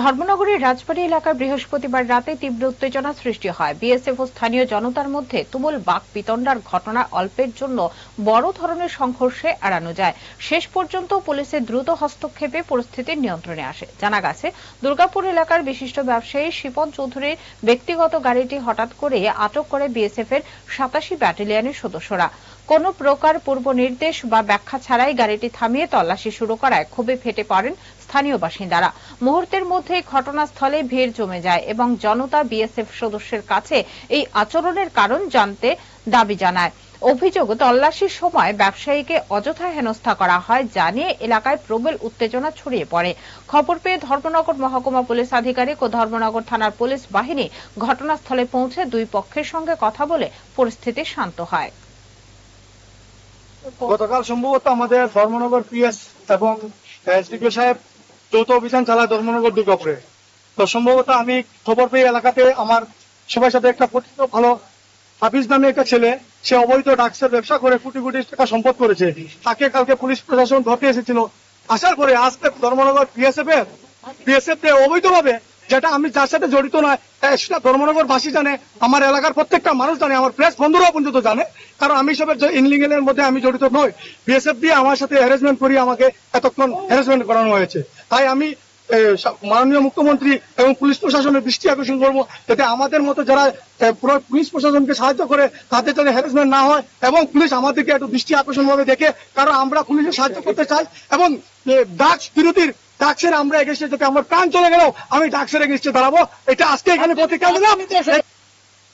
ধর্মনগরের রাজবাড়ী এলাকায় বৃহস্পতিবার রাতে তীব্র উত্তেজনা সৃষ্টি হয়। বিএসএফ ও স্থানীয় জনতার মধ্যে তুমুল বাক বিতণ্ডার ঘটনা অল্পের জন্য বড় ধরনের সংঘর্ষে এড়ানো যায়। শেষ পর্যন্ত পুলিশের দ্রুত হস্তক্ষেপে পরিস্থিতি নিয়ন্ত্রণে আসে। জানা গেছে, দুর্গাপুর এলাকার বিশিষ্ট ব্যবসায়ী শিপন চৌধুরীর ব্যক্তিগত গাড়িটি হঠাৎ করে আটক করে বিএসএফ এর সাতাশি ব্যাটালিয়নের সদস্যরা। কোনো প্রকার পূর্ব নির্দেশ বা ব্যাখ্যা ছাড়াই গাড়িটি থামিয়ে তল্লাশি শুরু করায় ক্ষোভে ফেটে পড়েন স্থানীয় বাসিন্দারা। মুহূর্তের মধ্যেই ঘটনাস্থলে ভিড় জমে যায় এবং জনতা বিএসএফ সদস্যের কাছে এই আচরণের কারণ জানতে দাবি জানায়। অভিযোগ, তল্লাশির সময় ব্যবসায়ীকে অযথা হেনস্থা করা হয় জানিয়ে এলাকায় প্রবল উত্তেজনা ছড়িয়ে পড়ে। খবর পেয়ে ধর্মনগর মহকুমা পুলিশ আধিকারিক ও ধর্মনগর থানার পুলিশ বাহিনী ঘটনাস্থলে পৌঁছে দুই পক্ষের সঙ্গে কথা বলে পরিস্থিতি শান্ত হয়। গতকাল সম্ভবত আমাদের ধর্মনগর পিএস এবং এসডিপিও সাহেব যৌথ অভিযান চালায় ধর্মনগর দুর্গাপুরে। তো সম্ভবত আমি খবর পেয়ে এলাকাতে আমার সবার সাথে একটা পরিচিত, ভালো হাফিজ নামে একটা ছেলে, সে অবৈধ ডাক্সের ব্যবসা করে কোটি কোটি টাকা সম্পদ করেছে। তাকে কালকে পুলিশ প্রশাসন ধরতে এসেছিল। আসার পরে আজকে ধর্মনগর বিএসএফ এর বিএসএফ অবৈধভাবে যেটা আমি যার সাথে জড়িত নয় সেটা ধর্মনগর বাসী জানে, আমার এলাকার প্রত্যেকটা মানুষ জানে, আমার প্রেস বন্ধুরাও পর্যন্ত জানে। কারণ আমি সবের ইনলিগেলের মধ্যে আমি জড়িত নই। বিএসএফ দিয়ে আমার সাথে হ্যারাসমেন্ট করি আমাকে এতক্ষণ হ্যারাসমেন্ট করানো হয়েছে। তাই আমি মাননীয় মুখ্যমন্ত্রী এবং পুলিশ প্রশাসনের দৃষ্টি আকর্ষণ করব, যাতে আমাদের মতো যারা পুলিশ প্রশাসনকে সাহায্য করে, তাদের যাতে হ্যারাসমেন্ট না হয় এবং পুলিশ আমাদেরকে একটু দৃষ্টি আকর্ষণ ভাবে দেখে, কারণ আমরা পুলিশের সাহায্য করতে চাই এবং ডাক্স বিরতির ডাক্সের আমরা এগেস্টে যাতে আমার প্রাণ চলে গেল, আমি ডাকসের এগেস্টে দাঁড়াবো। এটা আজকে এখানে প্রতিক্রিয়া দিলাম